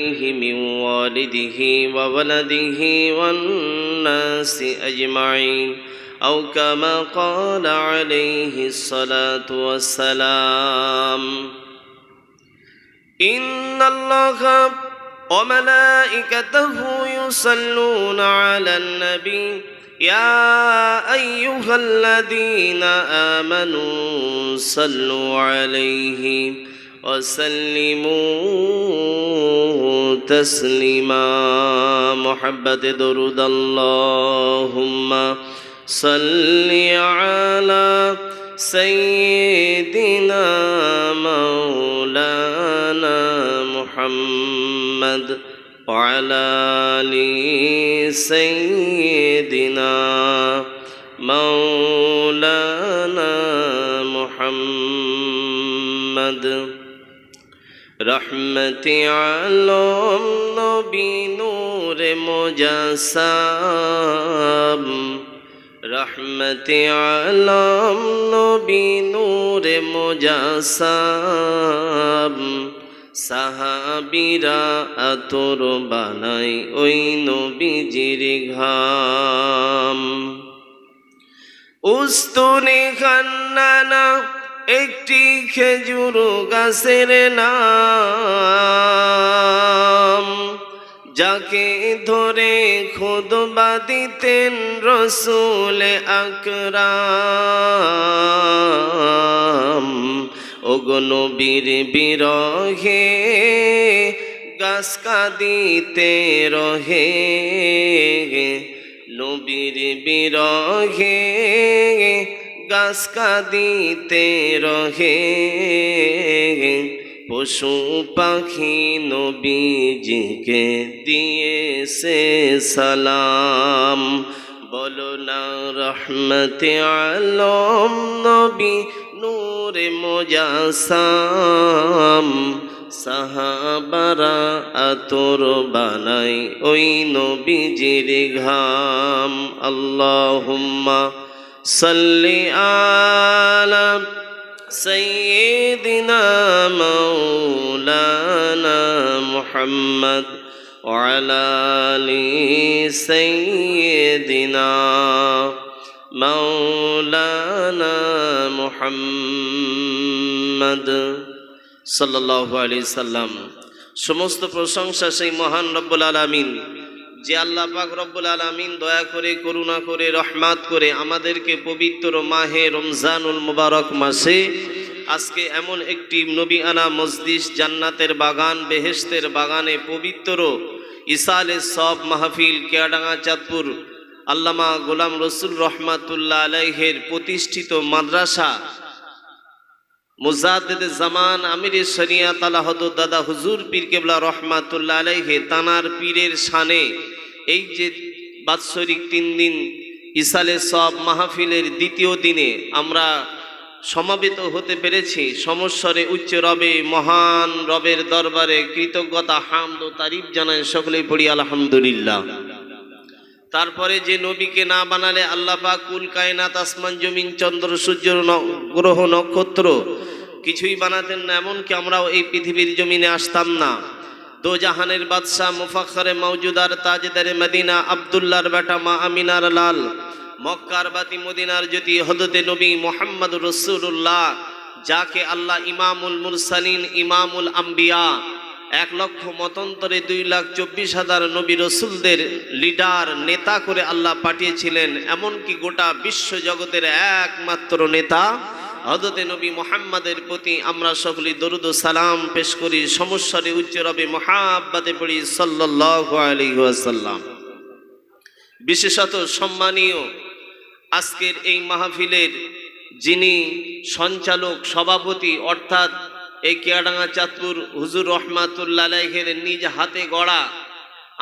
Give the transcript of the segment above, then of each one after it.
عليه من والده وولده والناس أجمعين أو كما قال عليه الصلاة والسلام. إن الله وملائكته يصلون على النبي. يا أيها الذين آمنوا صلوا عليه. وسلموا تسليما. محبة درود اللهم صل على سيدنا مولانا محمد وعلى آل سيدنا مولانا محمد. রহমতি আলম নবীনুর মোজাসাম। রহমতি আলম নবীনুর মোজাসাম। সাহাবিরা আতর বানাই ওই নবীজির ঘাম। উস্তুনি খান্নানা একটি খেজুর গাছের নাম। যাকে ধরে খুদবা দিতেন রসুল আকরাম। ওগনবীর বিরহে গাছ কাঁদিতে রহে। নবীর বিরহে গাছ কাঁদিতে রহে। পশু পাখি নবীজিকে দিয়েছে সালাম। বলো না রহমতে আলম নবী নূর মোজাসাম। সাহাবারা আতর বানাই ওই নবীজির ঘাম। আল্লাহুম্মা সাল্লি আলা سيدنا مولانا محمد وعلى آل سيدنا مولانا محمد সাল্লাল্লাহু আলাইহি সাল্লাম সমস্ত প্রশংসা সেই মহান রব্বুল আলামিন যে আল্লাহ পাক রব্বুল আলামিন দয়া করে, করুণা করে, রহমাত করে আমাদেরকে পবিত্র মাহে রমজানুল মুবারক মাসে আজকে এমন একটি নবী আনা মসজিদ, জান্নাতের বাগান, বেহেশতের বাগানে পবিত্র ইসালে সব মাহফিল, কেয়াডাঙ্গা, চাঁদপুর, আল্লামা গোলাম রসুল রহমাতুল্লাহ আলাইহের প্রতিষ্ঠিত মাদ্রাসা মুজাদ্দেদ জামান আমির শরিয়াত আলাহদ দাদা হুজুর পীর কেবলা রহমাতুল্লাহ আলাইহে তানার পীরের শানে এই যে বাৎসরিক তিন দিন ইসালে সব মাহফিলের দ্বিতীয় দিনে আমরা সমাবেত হতে পেরেছি, সমস্বরে উচ্চ রবে, মহান রবের দরবারে কৃতজ্ঞতা, হামদ ও তারিফ জানায় সকলেই পড়ি, আলহামদুলিল্লাহ। তারপরে যে নবীকে না বানালে আল্লাহ পাক কুল কায়নাত আসমান জমিন চন্দ্র সূর্য গ্রহ নক্ষত্র কিছুই বানাতেন না, এমনকি আমরাও এই পৃথিবীর জমিনে আসতাম না। দো জাহানের বাদশাহ মুফাখরে মৌজুদার তাজদারে মদিনা, আবদুল্লাহর বেটা মা আমিনার লাল, মক্কার বাতি মদিনার জ্যোতি হদতে নবী মোহাম্মদ রসুল্লাহ যাকে আল্লাহ ইমামুল মুরসালিন, ইমামুল আম্বিয়া এক লক্ষ মতন্তরে দুই লাখ চব্বিশ হাজার নবী রসুলদের লিডার, নেতা করে আল্লাহ পাঠিয়েছিলেন। এমনকি গোটা বিশ্ব জগতের একমাত্র নেতা। হজরতে নবী মোহাম্মদের প্রতি আমরা সকলে দরুদ সালাম পেশ করি। সমস্যারে উচ্চ রবে মহাব্বাতে পড়ি সাল্লাহ আলী বিশেষত সম্মানীয় আজকের এই মাহফিলের যিনি সঞ্চালক, সভাপতি, অর্থাৎ এই কেয়াডাঙ্গা চাঁদপুর হুজুর রহমাতুল্লাহ আলাইহের নিজ হাতে গড়া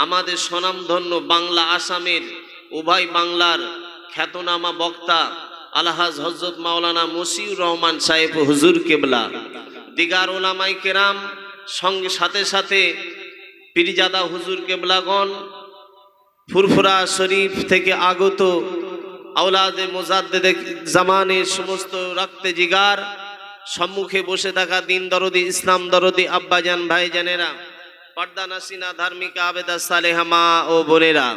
আমাদের স্বনামধন্য বাংলা আসামের উভয় বাংলার খ্যাতনামা বক্তা আলহাজ হজরত মাওলানা মসিউর রহমান সাহেব হুজুর কেবলা। দিগার ওলামাই কেরাম, সঙ্গে সাথে সাথে পীরজাদা হুজুর কেবলাগণ, ফুরফুরা শরীফ থেকে আগত আওলাদে মোজাদ্দেদে জামানের সমস্ত রক্তে জিগার সম্মুখে বসে থাকা দিন দরদি, ইসলাম দরদি, আব্বাজান, ভাইজানেরা, পর্দা নাসিনা, ধার্মিকা আবেদা সালেহা মা ও বোনেরা,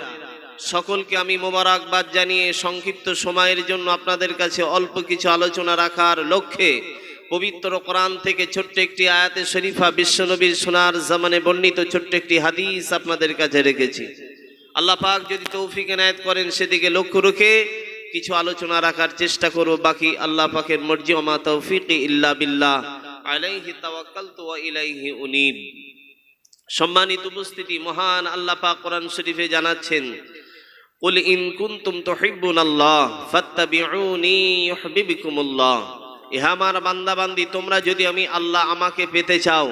সকলকে আমি মোবারকবাদ জানিয়ে সংক্ষিপ্ত সময়ের জন্য আপনাদের কাছে অল্প কিছু আলোচনা রাখার লক্ষ্যে পবিত্র কোরআন থেকে ছোট্ট একটি আয়াতে শরীফা বিশ্বনবীর সোনার জামানে বর্ণিত ছোট্ট একটি হাদিস আপনাদের কাছে রেখেছি। আল্লাহ পাক যদি তৌফিক এনায়ত করেন সেদিকে লক্ষ্য রেখে কিছু আলোচনা রাখার চেষ্টা করব বাকি আল্লাহ পাকের মর্জি ওমা তৌফিক ইল্লা বিল্লাহ আলাইহি তাওয়াক্কালতু ওয়া ইলাইহি উনীব সম্মানিত উপস্থিতি মহান আল্লাহ পাক কোরআন শরীফে জানাচ্ছেন قل إن كنتم تحبون الله فاتبعوني يحببكم الله ইহা আমার বান্দা বান্দি তোমরা যদি আমি আল্লাহ আমাকে পেতে চাও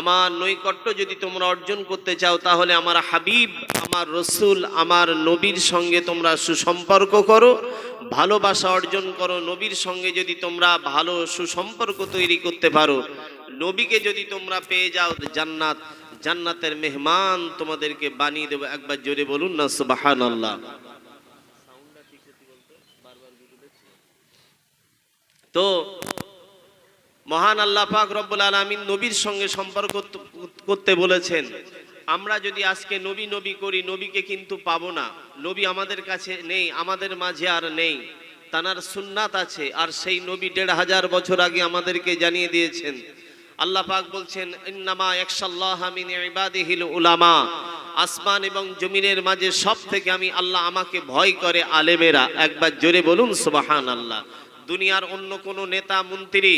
আমার নৈকট্য যদি তোমরা অর্জন করতে চাও, তাহলে আমার হাবিব, আমার রসুল, আমার নবীর সঙ্গে তোমরা সুসম্পর্ক করো। ভালোবাসা অর্জন করো, নবীর সঙ্গে যদি তোমরা ভালো সুসম্পর্ক তৈরি করতে পারো। নবীকে যদি তোমরা পেয়ে যাও জান্নাত, জান্নাতের মেহমান তোমাদেরকে বানিয়ে দেবো। একবার জোরে বলুন না সুবাহান আল্লাহ তো মহান আল্লাহ পাক রব্বুল আলমিন নবীর সঙ্গে সম্পর্ক করতে বলেছেন। আমরা যদি আজকে নবী নবী করি, নবীকে কিন্তু পাবো না। নবী আমাদের কাছে নেই, আমাদের মাঝে আর নেই। তানার সুন্নাত আছে, আর সেই নবী দেড় হাজার বছর আগে আমাদেরকে জানিয়ে দিয়েছেন। আল্লাহ পাক বলছেন, ইন্নামা একশাল্লাহ মিন ইবাদিহিল উলামা। আসমান এবং জমিনের মাঝে সব থেকে আমি আল্লাহ আমাকে ভয় করে আলেমেরা। একবার জোরে বলুন সুবাহান আল্লাহ দুনিয়ার অন্য কোনো নেতা মন্ত্রী,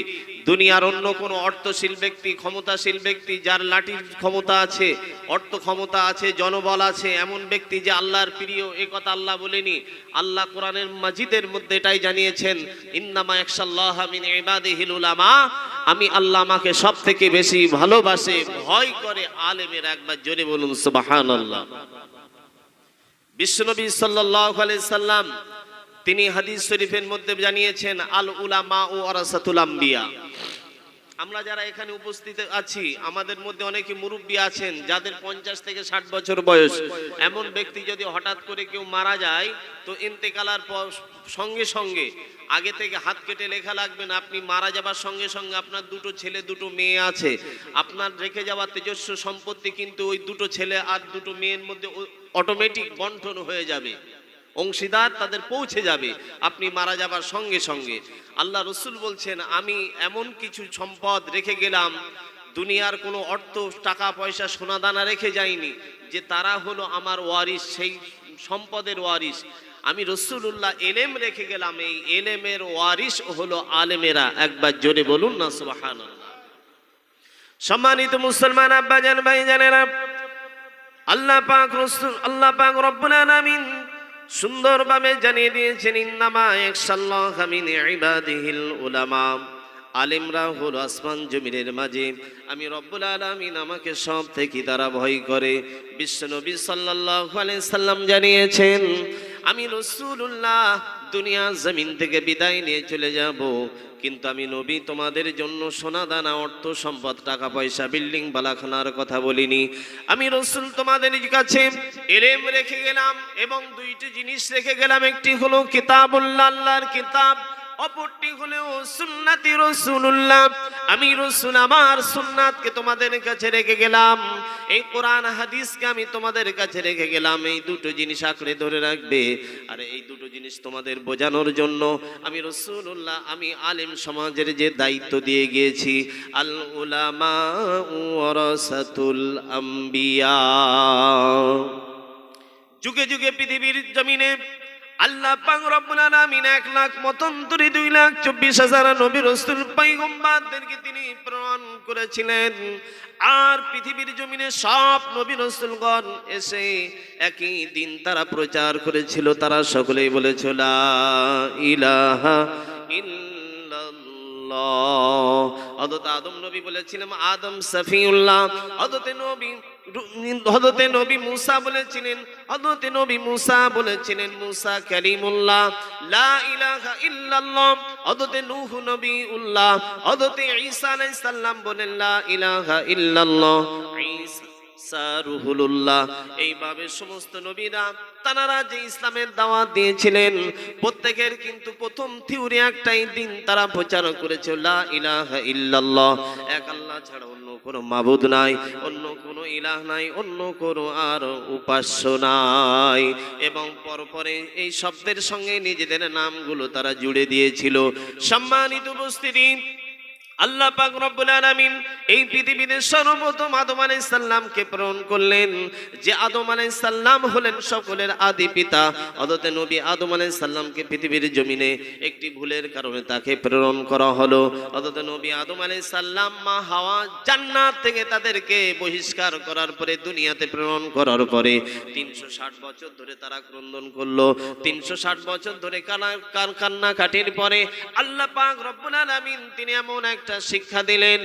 দুনিয়ার অন্য কোনো অর্থশীল ব্যক্তি, ক্ষমতাশীল ব্যক্তি যার লাঠির ক্ষমতা আছে, অর্থ ক্ষমতা আছে, জনবল আছে, এমন ব্যক্তি যে আল্লাহর প্রিয়, এ কথা আল্লাহ বলেনি। আল্লাহ কোরআনের মাজিদের মধ্যে এটাই জানিয়েছেন, ইন্নামা একশাল্লাহ মিন ইবাদিহিল উলামা আমি আল্লাহ আমাকে সব থেকে বেশি ভালোবাসে, ভয় করে আলেমের একবার জোরে বলুন সুবহানাল্লাহ। বিশ্বনবী সাল্লাল্লাহু আলাইহি সাল্লাম তিনি হাদিস শরীফের মধ্যে জানিয়েছেন, আল উলামা ও আরাসাতুল আম্বিয়া। আমরা যারা এখানে উপস্থিত আছি, আমাদের মধ্যে অনেকে মুরব্বী আছেন, যাদের পঞ্চাশ থেকে ষাট বছর বয়স। এমন ব্যক্তি যদি হঠাৎ করে কেউ মারা যায়, তো ইন্তেকালার পর সঙ্গে সঙ্গে আগে থেকে হাত কেটে লেখা লাগবে না, আপনি মারা যাবার সঙ্গে সঙ্গে আপনার দুটো ছেলে, দুটো মেয়ে আছে। আপনার রেখে যাওয়া তেজস্ব সম্পত্তি কিন্তু ওই দুটো ছেলে আর দুটো মেয়ের মধ্যে অটোমেটিক বন্টন হয়ে যাবে। অংশীদার তাদের পৌঁছে যাবে। আপনি মারা যাবার সঙ্গে সঙ্গে। আল্লাহ রসুল বলছেন, আমি এমন কিছু সম্পদ রেখে গেলাম, দুনিয়ার কোনো অর্থ, টাকা, পয়সা সোনা দানা রেখে যাইনি, যে তারা হলো আমার ওয়ারিস সেই সম্পদের ওয়ারিস আমি রসুল্লাহ এলেম রেখে গেলাম, এই এলেমের ওয়ারিস হলো আলেমেরা। একবার জোরে বলুন না সুবাহান সম্মানিত মুসলমান আব্বা জান, ভাই জানেরা, আল্লাহ পাক রসুল, আল্লাহ পাক রব্বুল আলামিন সুন্দরভাবে জানিয়ে দিয়েছেন, ইন্নামা একসাল্লাহ মিন ইবাদিহিল উলামা। আলিমরা হল আসমান জমিনের মাঝে। আমি রব্বুল আলমিন আমাকে সব থেকে তারা ভয় করে। বিশ্বনবী সাল্লাহ সাল্লাম জানিয়েছেন, আমি রসুল্লাহ দুনিয়া জমিন থেকে বিদায় নিয়ে চলে যাব। কিন্তু আমি নবী, তোমাদের জন্য সোনা দানা অর্থ সম্পদ, টাকা পয়সা, বিল্ডিং, বালাখানার কথা বলিনি। আমি রসুল তোমাদের কাছে এলেম রেখে গেলাম এবং দুইটি জিনিস রেখে গেলাম। একটি হলো কিতাবুল্লাহ আল্লাহর কিতাব অপরটি হলো সুন্নাতি রসুল্লাহ আমি রসুল, আমার সুন্নাতকে তোমাদের কাছে রেখে গেলাম। এই কোরআন, হাদিসকে আমি তোমাদের কাছে রেখে গেলাম। এই দুটো জিনিস আঁকড়ে ধরে রাখবে। আর, এই দুটো জিনিস তোমাদের বোঝানোর জন্য আমি রসুল্লাহ আমি আলেম সমাজের যে দায়িত্ব দিয়ে গিয়েছি, আল উলামা আম্বিয়া। যুগে যুগে পৃথিবীর জমিনে আল্লাহ পাক রব্বুল আলামিন এক লাখ মতন্তরি দুই লাখ চব্বিশ হাজার নবী রাসূল পয়গম্বরদেরকে তিনি প্রেরণ করেছিলেন। আর পৃথিবীর জমিনে সব নবী রসুলগণ এসে একই দিন তারা প্রচার করেছিল, তারা সকলেই বলেছিল, লা ইলাহা হযরত আদম নবী বলেছিলেন, আদম সফিউল্লাহ। হযরত নবী হযরতে নবী মুসা বলেছিলেন, হযরতে নবী মুসা বলেছিলেন, মুসা কালিমুল্লাহ লা ইলাহা ইল্লাল্লাহ। হযরতে নূহ নবী উল্লাহ। হযরতে ঈসা আলাইহিস সালাম বলেন, লা ইলাহা ইল্লাল্লাহ। ঈসা সারুহুল্লাহ এইভাবে সমস্ত নবীরা তারা যে ইসলামের দাওয়াত দিয়েছিলেন। প্রত্যেকের কিন্তু প্রথম থিওরি একটাই, দিন তারা প্রচার করেছে, লা ইলাহা ইল্লাল্লাহ। এক আল্লাহ ছাড়া অন্য কোনো মাবুদ নাই, অন্য কোনো ইলাহ নাই, অন্য কোনো আর উপাস্য নাই। এবং পরপরে এই শব্দের সঙ্গে নিজেদের নামগুলো তারা জুড়ে দিয়েছিল। সম্মানিত উপস্থিতি আল্লাহ পাক রব্বুল আলামিন এই পৃথিবীতে সর্বপ্রথম আদম আলাইহিস সালামকে প্রেরণ করলেন। যে আদম আলাইহিস সালাম হলেন সকলের আদি পিতা অদতে নবী আদম আলাইহিস সালামকে পৃথিবীর জমিনে একটি ভুলের কারণে তাকে প্রেরণ করা হলো। অদতে নবী আদম আলাইহিস সালাম মা হাওয়া জান্নাত থেকে তাদেরকে বহিষ্কার করার পরে দুনিয়াতে প্রেরণ করার পরে তিনশো ষাট বছর ধরে তারা ক্রন্দন করল। তিনশো ষাট বছর ধরে কান্না কাটির পরে আল্লাহ পাক রব্বুল আলামিন তিনি এমন একটা শিক্ষা দিলেন।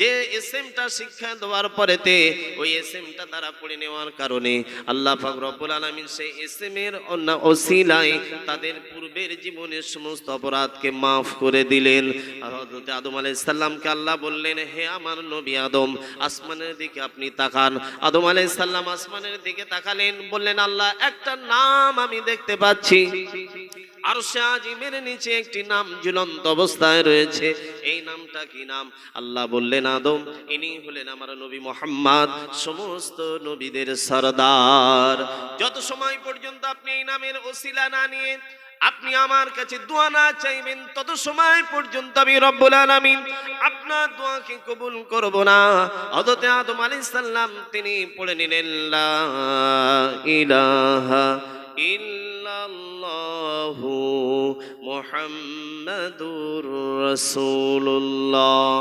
যে এসএমটা শিক্ষা দেওয়ার পরেতে ওই এসএমটা তারা পড়ে নেওয়ার কারণে আল্লাহ পাক রব্বুল আলামিন সেই এসএম এর অন্য ওসিলায় তাদের পূর্বের জীবনের সমস্ত অপরাধকে মাফ করে দিলেন। হযরত আদম আলাইহিস সালামকে আল্লাহ বললেন, হে আমার নবী আদম, আসমানের দিকে আপনি তাকান। আদম আলাইহিস সালাম আসমানের দিকে তাকালেন, বললেন, আল্লাহ, একটা নাম আমি দেখতে পাচ্ছি। আর আজিমের নিচে একটি নাম ঝুলন্ত অবস্থায় রয়েছে। এই নামটা কি নাম? আদম। ইনি হলেন আমার নবী সমস্ত নবীদের সরদার। যত সময় পর্যন্ত আপনি এই নামের ওসিলা না নিয়ে আপনি আমার কাছে দোয়া না চাইবেন, তত সময় পর্যন্ত আমি রব্বুল আলামিন আপনার দোয়াকে কবুল করব না। হযরত আদম আলাইহিস সালাম তিনি পড়ে নিলেন মুহাম্মাদুর রাসূলুল্লাহ।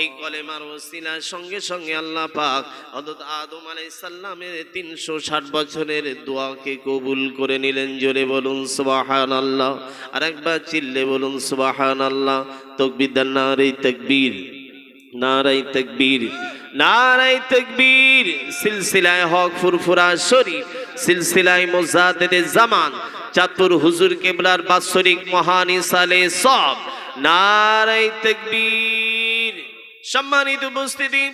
এই কলেমার ওসিলার সঙ্গে সঙ্গে আল্লাহ পাক হযরত আদম আলাইহিস সালামের 360 বছরের দোয়াকে কবুল করে নিলেন। জোরে বলুন, সুবহানাল্লাহ। আরেকবার চিল্লে বলুন, সুবহানাল্লাহ। তাকবীর দেন নারে তাকবীর, নারাই তকবীর নারাই তকবীর। সিলসিলায় হক ফুরফুরা শরীফ, সিলসিলায় মুজাদ্দিদে জামান চাতুর হুজুর কেবলার বাৎসরিক মহান ইসালে সব। নারাই তকবীর। সম্মানিত উপস্থিতি,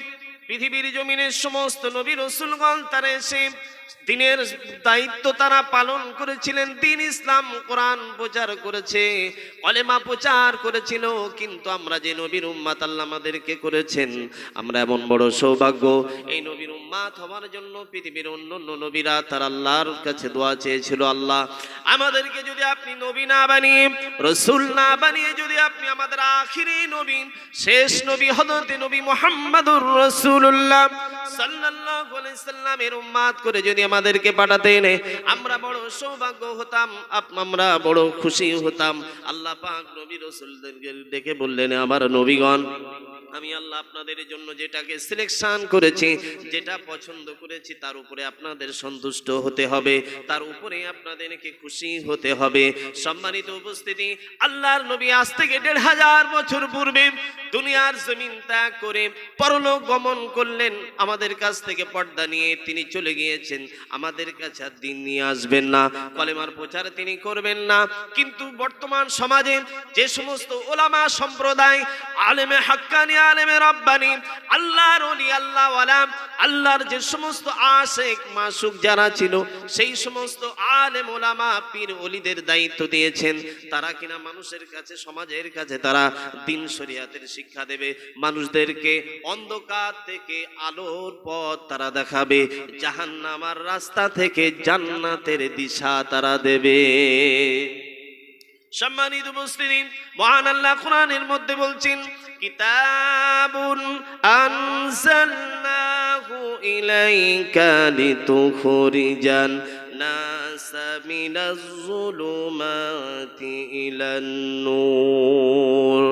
পৃথিবীর জমিনের সমস্ত নবী রসুলগণ তারা এসে দিনের দায়িত্ব তারা পালন করেছিলেন, দিন ইসলাম কোরআন প্রচার করেছে অলেমা প্রচার করেছিল, কিন্তু আমরা যে নবীর উম্মাত আল্লাহ আমাদেরকে করেছেন, আমরা এমন বড় সৌভাগ্য, এই নবীর উম্মাত হওয়ার জন্য পৃথিবীর অন্য অন্য নবীরা তার আল্লাহর কাছে দোয়া চেয়েছিল, আল্লাহ আমাদেরকে যদি আপনি নবী না বানিয়ে, রসুল না বানিয়ে যদি আপনি আমাদের আখিরি নবী, শেষ নবী হদরতে নবী মোহাম্মদুর রসুল্লাহ আলাইহি সাল্লামের উম্মাত করে যদি আমাদেরকে পাঠাতেন আমরা বড় সৌভাগ্য হতাম আমরা বড় খুশি হতাম। আল্লাহ পাক নবী রসুলদেরকে ডেকে বললেন আমার নবীগণ আমি আল্লাহ আপনাদের জন্য যেটাকে সিলেকশন করেছি, যেটা পছন্দ করেছি, তার উপরে আপনাদের সন্তুষ্ট হতে হবে, তার উপরে আপনাদেরকে খুশি হতে হবে। সম্মানিত উপস্থিতি, আল্লাহর নবী আজ থেকে দেড় হাজার বছর পূর্বে দুনিয়ার জমিন ত্যাগ করে পরলোক গমন করলেন। আমাদের কাছ থেকে পর্দা নিয়ে তিনি চলে গিয়েছেন। আমাদের কাছে আর দিন নিয়ে আসবেন না, কলেমার প্রচার তিনি করবেন না। কিন্তু বর্তমান সমাজে যে সমস্ত ওলামা সম্প্রদায়, আলেমে হাক্কানি আলেমে রব্বানি, আল্লাহর ওলি, আল্লাহ আলাম আল্লাহর যে সমস্ত আশেক, মাসুক যারা ছিল, সেই সমস্ত আলেম ওলামা পীর ওলিদের দায়িত্ব দিয়েছেন। তারা কিনা মানুষের কাছে, সমাজের কাছে তারা দিন শরিয়াতের শিক্ষা দেবে। মানুষদেরকে অন্ধকার থেকে আলোর পথ তারা দেখাবে। জাহান্নামার রাস্তা থেকে জান্নাতের দিশা তারা দেবে। সম্মানিত মুসলিম মহান আল্লাহ কোরআনের মধ্যে বলছেন কিতাবুন নাস মিনাজ যুলুমাতি ইলান নূর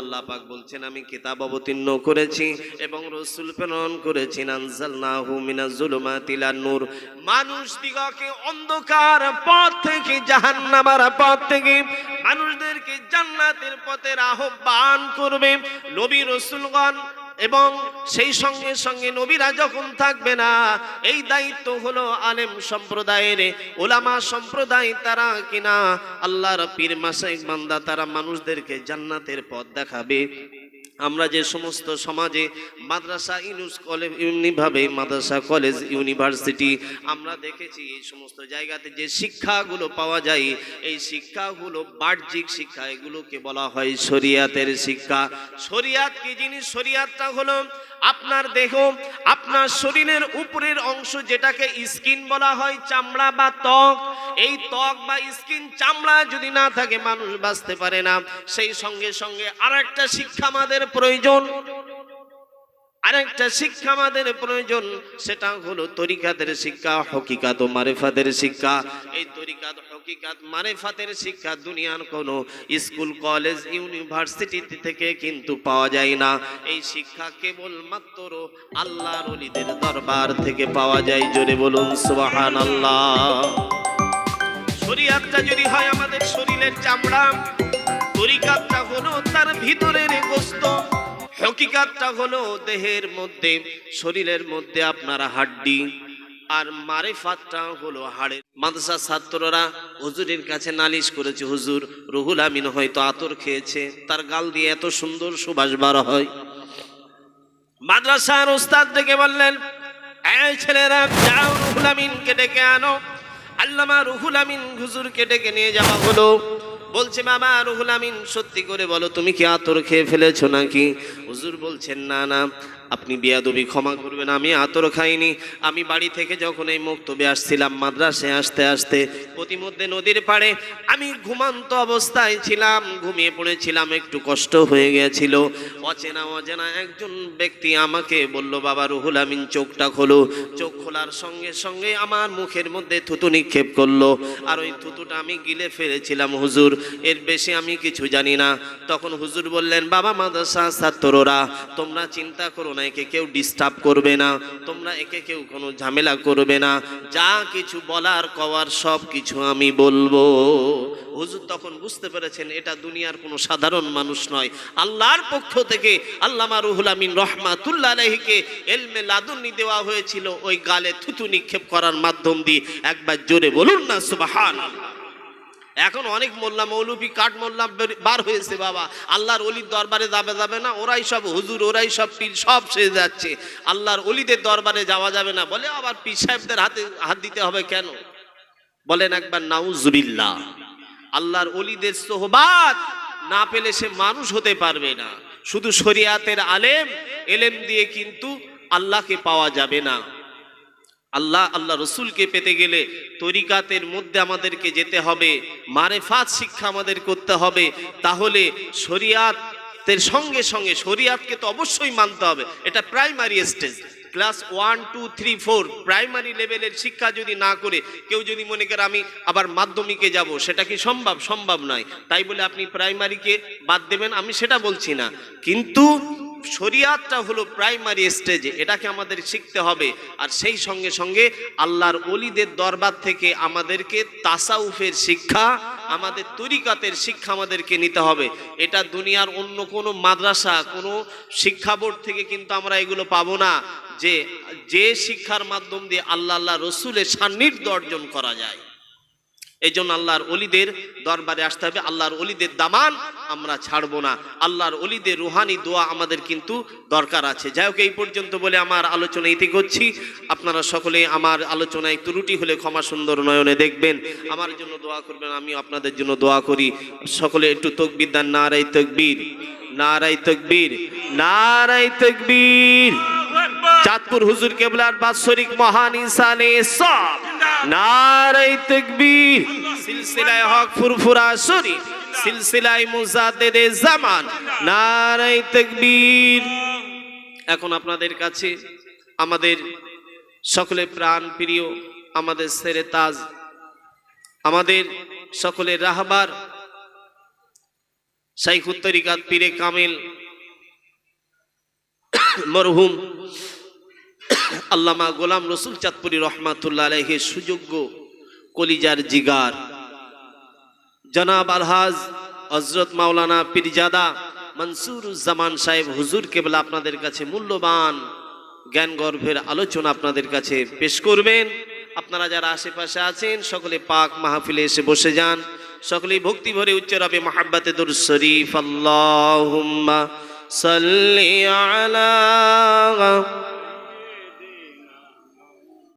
আল্লাহ পাক বলছেন, আমি কিতাব অবতীর্ণ করেছি এবং রসুল প্রেরণ করেছি। আনজালনাহু মিনাজ যুলুমাতি ইলান নূর। মানুষ দিগকে অন্ধকার পথ থেকে জাহান্নামার পথ থেকে মানুষদেরকে জান্নাতের পথের আহ্বান করবে। নবী রসুলগণ এবং সেই সঙ্গে সঙ্গে নবীরা যখন থাকবে না, এই দায়িত্ব হলো আলেম সম্প্রদায়ের ওলামা সম্প্রদায় তারা কিনা, আল্লাহর পীর মাসে বান্দা তারা মানুষদেরকে জান্নাতের পথ দেখাবে। আমরা যে সমস্ত সমাজে মাদ্রাসা ইউনুস কলেজ ইউনিভাবে মাদ্রাসা, কলেজ, ইউনিভার্সিটি, আমরা দেখেছি এই সমস্ত জায়গাতে যে শিক্ষাগুলো পাওয়া যায়, এই শিক্ষাগুলো বাহ্যিক শিক্ষা, এগুলোকে বলা হয় শরিয়াতের শিক্ষা। শরিয়াত কি জিনিস? শরিয়াতটা হলো আপনার দেহ, আপনার শরীরের উপরের অংশ যেটাকে স্কিন বলা হয়, চামড়া বা ত্বক, এই ত্বক বা স্কিন চামড়া যদি না থাকে, মানুষ বাঁচতে পারে না। সেই সঙ্গে সঙ্গে আরেকটা শিক্ষা আমাদের প্রয়োজন। আরেকটা শিক্ষা আমাদের প্রয়োজন, সেটা হলো তরিকাতের শিক্ষা, হকিকাত ও মারেফাতের শিক্ষা। এই তরিকাত, হকিকাত, মারেফাতের শিক্ষা দুনিয়ার কোনো স্কুল, কলেজ ইউনিভার্সিটি থেকে কিন্তু পাওয়া যায় না। এই শিক্ষা কেবল মাত্র আল্লাহর অলিদের দরবার থেকে পাওয়া যায়। জোরে বলুন সুবাহান আল্লাহ শরিয়াতটা যদি হয় আমাদের শরীরের চামড়া, তরিকাতটা হলো তার ভিতরের গোস্ত। হকিকাতটা হলো দেহের মধ্যে, শরীরের মধ্যে আপনার হাড্ডি, আর মারেফাতটা হলো হাড়ের। মাদ্রাসা ছাত্ররা হুজুরের কাছে নালিশ করেছে, হুজুর, রুহুল আমিন হয়তো আতর খেয়েছে, তার গাল দিয়ে এত সুন্দর সুবাস বার হয়। মাদ্রাসার ওস্তাদ ডেকে বললেন, এই ছেলেরা, যাও রুহুল আমিনকে ডেকে আনো। আল্লামা রুহুল আমিন হুজুরকে ডেকে নিয়ে যাওয়া হলো। বলছে বাবা রুহুল আমিন, সত্যি করে বলো, তুমি কি আতর খেয়ে ফেলেছো নাকি? হুজুর বলছেন, না না আপনি বিয়াদবি ক্ষমা করবেন, আমি আতর খাইনি। আমি বাড়ি থেকে যখন এই মুক্তবে আসছিলাম, মাদ্রাসে আসতে আসতে প্রতিমধ্যে নদীর পাড়ে আমি ঘুমান্ত অবস্থায় ছিলাম, ঘুমিয়ে পড়েছিলাম, একটু কষ্ট হয়ে গিয়েছিল অচেনা অচেনা একজন ব্যক্তি আমাকে বলল, বাবা রুহুল আমিন, চোখটা খোলো। চোখ খোলার সঙ্গে সঙ্গে আমার মুখের মধ্যে থুতু নিক্ষেপ করল। আর ওই থুতুটা আমি গিলে ফেলেছিলাম, হুজুর, এর বেশি আমি কিছু জানি না। তখন হুজুর বললেন, বাবা মাদ্রাসা ছাত্ররা, তোমরা চিন্তা করো না একে কেউ ডিস্টার্ব করবে না, তোমরা একে কেউ কোনো ঝামেলা করবে না। যা কিছু বলার, কওয়ার সব কিছু আমি বলব। হুজুর তখন বুঝতে পেরেছেন, এটা দুনিয়ার কোনো সাধারণ মানুষ নয়। আল্লাহর পক্ষ থেকে আল্লামা রুহুল আমিন রহমাতুল্লাহ আলহিকে এলমে লাদুনি দেওয়া হয়েছিল, ওই গালে থুতু নিক্ষেপ করার মাধ্যম দিয়ে। একবার জোরে বলুন না সুবাহান এখন অনেক মোল্লা মৌলবি কাঠ মোল্লা বার হয়েছে বাবা। আল্লাহর অলির দরবারে যাবে যাবে না, ওরাই সব হুজুর, ওরাই সব পীর, সব সেরে যাচ্ছে। আল্লাহর অলিদের দরবারে যাওয়া যাবে না। বলে আবার পীর সাহেবদের হাতে হাত দিতে হবে কেন? বলেন একবার, নাউজুবিল্লাহ। আল্লাহর অলিদের সোহবাত না পেলে সে মানুষ হতে পারবে না। শুধু শরিয়াতের আলেম, এলেম দিয়ে কিন্তু আল্লাহকে পাওয়া যাবে না। আল্লাহ আল্লাহ রসুলকে পেতে গেলে তরিকাতের মধ্যে আমাদেরকে যেতে হবে, মারেফাত শিক্ষা আমাদের করতে হবে, তাহলে শরিয়াতের সঙ্গে সঙ্গে, শরিয়াতকে তো অবশ্যই মানতে হবে, এটা primary stage class one two three four primary লেভেলের শিক্ষা যদি না করে, কেউ যদি মনে করে আমি আবার মাধ্যমিকে যাব, সেটা কি সম্ভব? সম্ভব নয়, তাই বলে আপনি প্রাইমারিকে বাদ দেবেন, আমি সেটা বলছি না, কিন্তু শরিয়াতটা হলো প্রাইমারি স্টেজে এটাকে আমাদের শিখতে হবে। আর সেই সঙ্গে সঙ্গে আল্লাহর অলিদের দরবার থেকে আমাদেরকে তাসাউফের শিক্ষা, আমাদের তরিকাতের শিক্ষা আমাদেরকে নিতে হবে। এটা দুনিয়ার অন্য কোনো মাদ্রাসা, কোনো শিক্ষা বোর্ড থেকে কিন্তু আমরা এগুলো পাবো না। যে যে শিক্ষার মাধ্যম দিয়ে আল্লাহ আল্লাহ রসুলের সান্নিধ্য অর্জন করা যায়। এই জন্য আল্লাহর অলিদের দরবারে আসতে হবে। আল্লাহর অলিদের দামান আমরা ছাড়বো না। আল্লাহর অলিদের রুহানি দোয়া আমাদের কিন্তু দরকার আছে। যাই হোক, এই পর্যন্ত বলে আমার আলোচনা ইতি করছি আপনারা সকলে আমার আলোচনায় ত্রুটি হলে ক্ষমা সুন্দর নয়নে দেখবেন। আমার জন্য দোয়া করবেন আমি আপনাদের জন্য দোয়া করি। সকলে একটু তকবির দান নারাই তকবীর নারাই তকবীর নারাই তকবীর। চাঁদপুর হুজুর কেবলার বাৎসরিক মহান ইনসানে সব। নারাই তকবীর। সিলসিলায় হক ফুরফুরা শরীফ। সিলসিলায় মুজাদ্দেদে জামান। নারাই তকবীর। এখন আপনাদের কাছে আমাদের সকলে প্রাণ প্রিয়, আমাদের সেরে তাজ, আমাদের সকলের রাহবার শাইখুত্তরিকাত পীরে কামিল, মরহুম আল্লামা গোলাম রসুল চাঁদপুরি রহমাতুল্লা আলহে সুযোগ্য কলিজার জিগার। জনাব আলহাজ হজরত মাওলানা পিরজাদা মনসুরুজ্জামান সাহেব হুজুর কেবল আপনাদের কাছে মূল্যবান জ্ঞান গর্ভের আলোচনা আপনাদের কাছে পেশ করবেন। আপনারা যারা আশেপাশে আছেন, সকলে পাক মাহফিলে এসে বসে যান। সকলে ভক্তি ভরে উচ্চরাবে মাহাব্বাতে দুর শরীফ। আল্লাহ সাল্লি আলা